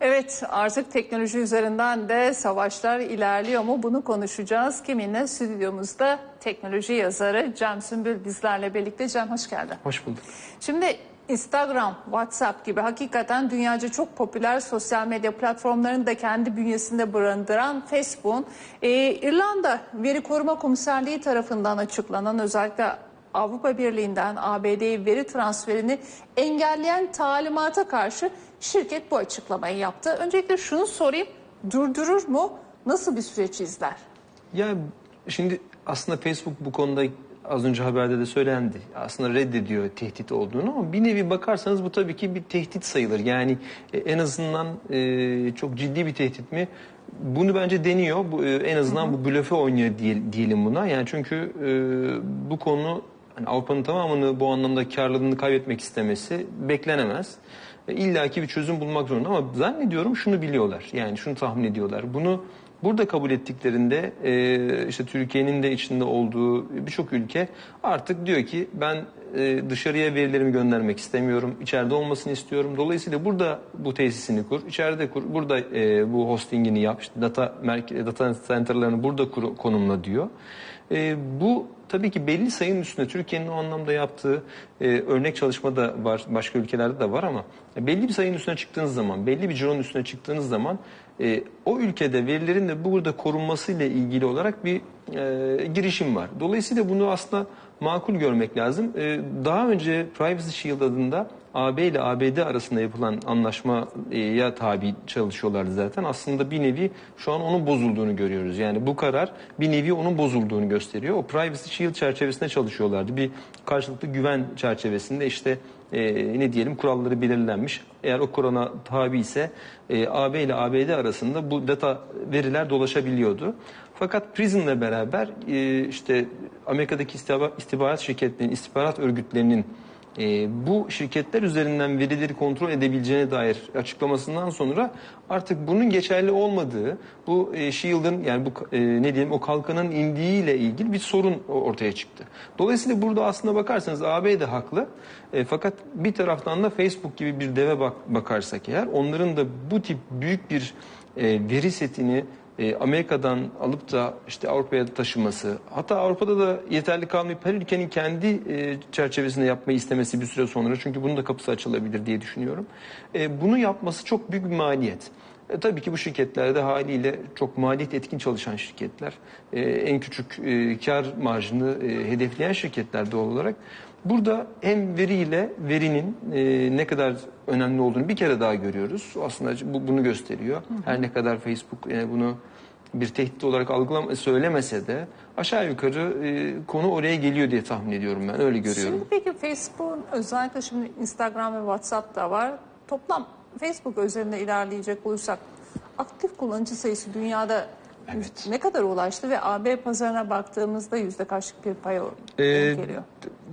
Evet artık teknoloji üzerinden de savaşlar ilerliyor mu bunu konuşacağız. Kiminle stüdyomuzda teknoloji yazarı Cem Sümbül bizlerle birlikte. Cem hoş geldin. Hoş bulduk. Şimdi Instagram, WhatsApp gibi hakikaten dünyaca çok popüler sosyal medya platformlarını da kendi bünyesinde barındıran Facebook'un e, İrlanda Veri Koruma Komiserliği tarafından açıklanan özellikle Avrupa Birliği'nden ABD'ye veri transferini engelleyen talimata karşı şirket bu açıklamayı yaptı. Öncelikle şunu sorayım, durdurur mu? Nasıl bir süreç izler? Ya şimdi aslında Facebook bu konuda az önce haberde de söylendi. Aslında reddediyor tehdit olduğunu ama bir nevi bakarsanız bu tabii ki bir tehdit sayılır. Yani e, en azından e, çok ciddi bir tehdit mi? Bunu bence deniyor. Bu, e, en azından bu blöfe oynuyor diye- diyelim buna. Yani çünkü e, bu konu hani Avrupa'nın tamamını bu anlamda karlılığını kaybetmek istemesi beklenemez. E, İlla ki bir çözüm bulmak zorunda ama zannediyorum şunu biliyorlar. Yani şunu tahmin ediyorlar. Bunu burada kabul ettiklerinde e, işte Türkiye'nin de içinde olduğu birçok ülke artık diyor ki ben e, dışarıya verilerimi göndermek istemiyorum. içeride olmasını istiyorum. Dolayısıyla burada bu tesisini kur, içeride kur, burada e, bu hostingini yap, işte data data center'larını burada kur, konumla diyor. E, bu tabii ki belli sayının üstünde Türkiye'nin o anlamda yaptığı e, örnek çalışma da var, başka ülkelerde de var ama belli bir sayının üstüne çıktığınız zaman, belli bir cironun üstüne çıktığınız zaman e, o ülkede verilerin de burada korunmasıyla ilgili olarak bir e, girişim var. Dolayısıyla bunu aslında makul görmek lazım. E, daha önce Privacy Shield adında AB ile ABD arasında yapılan anlaşmaya tabi çalışıyorlardı zaten. Aslında bir nevi şu an onun bozulduğunu görüyoruz. Yani bu karar bir nevi onun bozulduğunu gösteriyor. O Privacy Shield çerçevesinde çalışıyorlardı. Bir karşılıklı güven çerçevesinde işte e, ne diyelim kuralları belirlenmiş. Eğer o kurana tabi ise e, AB ile ABD arasında bu data veriler dolaşabiliyordu. Fakat Prison'la beraber e, işte Amerika'daki istihbarat şirketlerinin, istihbarat örgütlerinin e, bu şirketler üzerinden verileri kontrol edebileceğine dair açıklamasından sonra artık bunun geçerli olmadığı, bu e, Shield'ın yani bu e, ne diyelim o kalkanın indiğiyle ilgili bir sorun ortaya çıktı. Dolayısıyla burada aslında bakarsanız AB de haklı. E, fakat bir taraftan da Facebook gibi bir deve bak, bakarsak eğer onların da bu tip büyük bir e, veri setini e, Amerika'dan alıp da işte Avrupa'ya taşıması, hatta Avrupa'da da yeterli kalmayıp her ülkenin kendi e, çerçevesinde yapmayı istemesi bir süre sonra çünkü bunun da kapısı açılabilir diye düşünüyorum. E, bunu yapması çok büyük bir maliyet. E, tabii ki bu şirketlerde haliyle çok maliyet etkin çalışan şirketler, e, en küçük e, kar marjını e, hedefleyen şirketler doğal olarak. Burada hem veriyle verinin e, ne kadar önemli olduğunu bir kere daha görüyoruz. Aslında bu, bunu gösteriyor. Her ne kadar Facebook e, bunu bir tehdit olarak algılama söylemese de aşağı yukarı e, konu oraya geliyor diye tahmin ediyorum ben. Öyle görüyorum. Şimdi peki Facebook'un özellikle şimdi Instagram ve WhatsApp da var. Toplam Facebook üzerinde ilerleyecek olursak aktif kullanıcı sayısı dünyada Evet. ne kadar ulaştı ve AB pazarına baktığımızda yüzde kaçlık bir paya Ee, geliyor?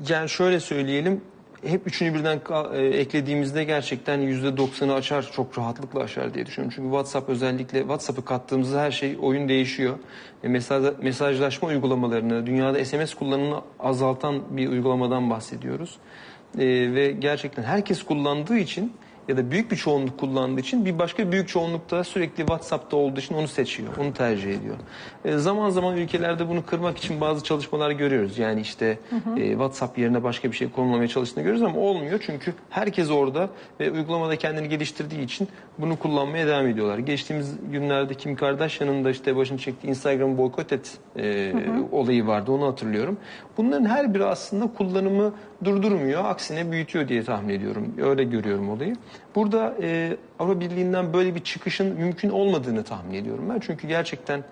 Yani şöyle söyleyelim. Hep üçünü birden e, eklediğimizde gerçekten yüzde doksanı açar, çok rahatlıkla aşar diye düşünüyorum. Çünkü WhatsApp özellikle WhatsApp'ı kattığımızda her şey oyun değişiyor. E, mesaj, mesajlaşma uygulamalarını, dünyada SMS kullanımını azaltan bir uygulamadan bahsediyoruz. E, ve gerçekten herkes kullandığı için ya da büyük bir çoğunluk kullandığı için bir başka büyük çoğunluk da sürekli WhatsApp'ta olduğu için onu seçiyor, onu tercih ediyor. E, zaman zaman ülkelerde bunu kırmak için bazı çalışmalar görüyoruz. Yani işte e, WhatsApp yerine başka bir şey konulmaya çalıştığını görüyoruz ama olmuyor çünkü herkes orada ve uygulamada kendini geliştirdiği için bunu kullanmaya devam ediyorlar. Geçtiğimiz günlerde Kim Kardashian'ın da işte başını çektiği Instagram boykot et e, olayı vardı onu hatırlıyorum. Bunların her biri aslında kullanımı durdurmuyor, aksine büyütüyor diye tahmin ediyorum. Öyle görüyorum olayı. Burada e, Avrupa Birliği'nden böyle bir çıkışın mümkün olmadığını tahmin ediyorum ben. Çünkü gerçekten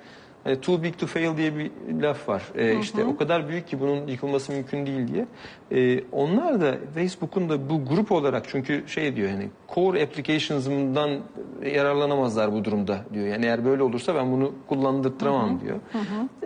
e, too big to fail diye bir laf var. E, işte o kadar büyük ki bunun yıkılması mümkün değil diye. E, onlar da Facebook'un da bu grup olarak çünkü şey diyor yani core applications'ımdan yararlanamazlar bu durumda diyor. Yani eğer böyle olursa ben bunu kullandırtıramam diyor.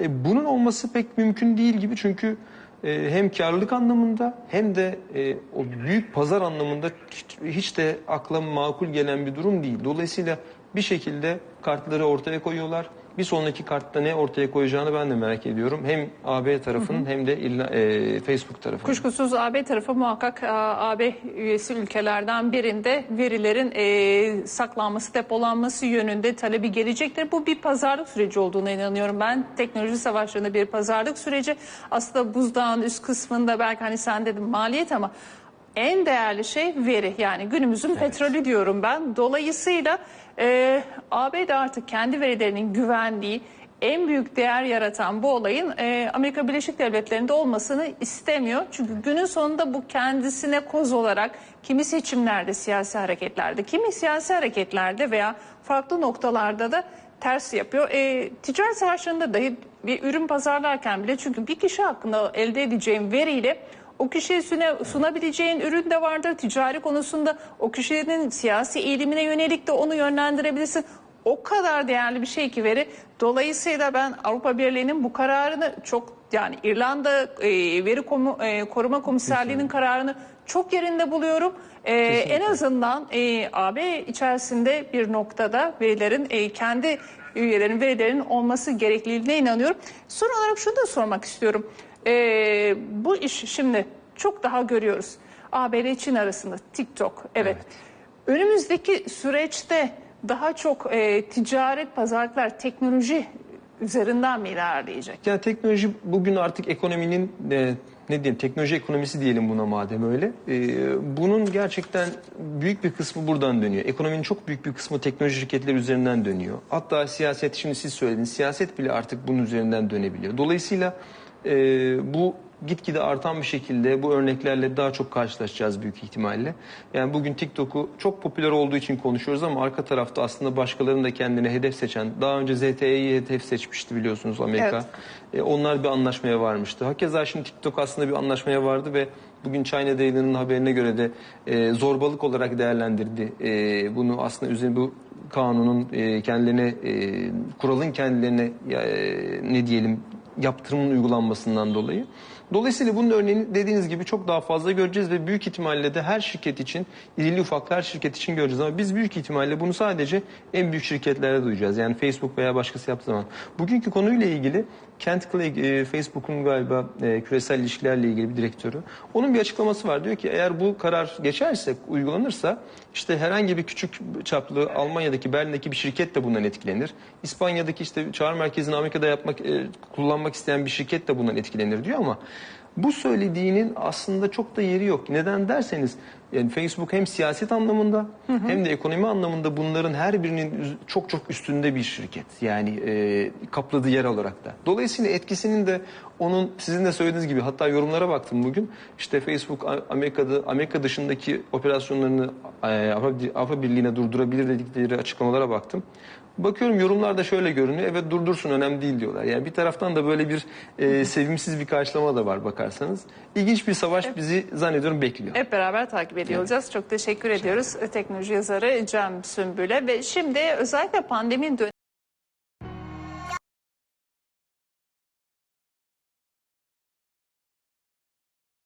E, bunun olması pek mümkün değil gibi çünkü e, hem karlılık anlamında hem de e, o büyük pazar anlamında hiç, hiç de akla makul gelen bir durum değil. Dolayısıyla bir şekilde kartları ortaya koyuyorlar. Bir sonraki kartta ne ortaya koyacağını ben de merak ediyorum. Hem AB tarafının hem de illa- e, Facebook tarafının. Kuşkusuz AB tarafı muhakkak e, AB üyesi ülkelerden birinde verilerin e, saklanması, depolanması yönünde talebi gelecektir. Bu bir pazarlık süreci olduğuna inanıyorum ben. Teknoloji savaşlarında bir pazarlık süreci. Aslında buzdağın üst kısmında belki hani sen dedin maliyet ama en değerli şey veri. Yani günümüzün petrolü diyorum ben. Dolayısıyla e, AB de artık kendi verilerinin güvenliği, en büyük değer yaratan bu olayın e, Amerika Birleşik Devletleri'nde olmasını istemiyor. Çünkü günün sonunda bu kendisine koz olarak kimi seçimlerde, siyasi hareketlerde, kimi siyasi hareketlerde veya farklı noktalarda da ters yapıyor. E, ticaret savaşlarında dahi bir ürün pazarlarken bile çünkü bir kişi hakkında elde edeceğim veriyle o kişiye sunabileceğin ürün de vardır. Ticari konusunda o kişinin siyasi eğilimine yönelik de onu yönlendirebilirsin. O kadar değerli bir şey ki veri. Dolayısıyla ben Avrupa Birliği'nin bu kararını çok yani İrlanda e, Veri Komu- e, Koruma Komiserliği'nin kararını çok yerinde buluyorum. E, en azından e, AB içerisinde bir noktada verilerin e, kendi üyelerin verilerinin olması gerekliliğine inanıyorum. Son olarak şunu da sormak istiyorum. E, bu iş şimdi çok daha görüyoruz. ABD Çin arasında TikTok evet. Önümüzdeki süreçte daha çok e, ticaret pazarlıklar teknoloji üzerinden mi ilerleyecek? Yani teknoloji bugün artık ekonominin e, ne diyelim teknoloji ekonomisi diyelim buna madem öyle. E, bunun gerçekten büyük bir kısmı buradan dönüyor. Ekonominin çok büyük bir kısmı teknoloji şirketleri üzerinden dönüyor. Hatta siyaset şimdi siz söylediniz siyaset bile artık bunun üzerinden dönebiliyor. Dolayısıyla e, bu gitgide artan bir şekilde bu örneklerle daha çok karşılaşacağız büyük ihtimalle. Yani bugün TikTok'u çok popüler olduğu için konuşuyoruz ama arka tarafta aslında başkalarının da kendine hedef seçen, daha önce ZTE'yi hedef seçmişti biliyorsunuz Amerika. Evet. E, onlar bir anlaşmaya varmıştı. Hakeza şimdi TikTok aslında bir anlaşmaya vardı ve bugün China Daily'nin haberine göre de e, zorbalık olarak değerlendirdi. E, bunu aslında üzerine bu kanunun e, kendilerine, e, kuralın kendilerine e, ne diyelim yaptırımın uygulanmasından dolayı. Dolayısıyla bunun örneğini dediğiniz gibi çok daha fazla göreceğiz ve büyük ihtimalle de her şirket için, irili ufaklı her şirket için göreceğiz. Ama biz büyük ihtimalle bunu sadece en büyük şirketlerde duyacağız. Yani Facebook veya başkası yaptığı zaman. Bugünkü konuyla ilgili Kent Clegg, e, Facebook'un galiba e, küresel ilişkilerle ilgili bir direktörü. Onun bir açıklaması var. Diyor ki eğer bu karar geçerse, uygulanırsa işte herhangi bir küçük çaplı Almanya'daki, Berlin'deki bir şirket de bundan etkilenir. İspanya'daki işte çağrı merkezini Amerika'da yapmak, e, kullanmak isteyen bir şirket de bundan etkilenir diyor ama bu söylediğinin aslında çok da yeri yok. Neden derseniz yani Facebook hem siyaset anlamında hem de ekonomi anlamında bunların her birinin çok çok üstünde bir şirket. Yani e, kapladığı yer olarak da. Dolayısıyla etkisinin de onun sizin de söylediğiniz gibi hatta yorumlara baktım bugün. İşte Facebook Amerika'da Amerika dışındaki operasyonlarını e, Avrupa, Birliği'ne durdurabilir dedikleri açıklamalara baktım. Bakıyorum yorumlarda şöyle görünüyor. Evet durdursun önemli değil diyorlar. Yani bir taraftan da böyle bir e, sevimsiz bir karşılama da var bakarsanız. İlginç bir savaş bizi zannediyorum bekliyor. Hep beraber takip ediyor olacağız. Çok teşekkür ediyoruz teknoloji yazarı Cem Sümbül'e ve şimdi özellikle pandeminin dönemi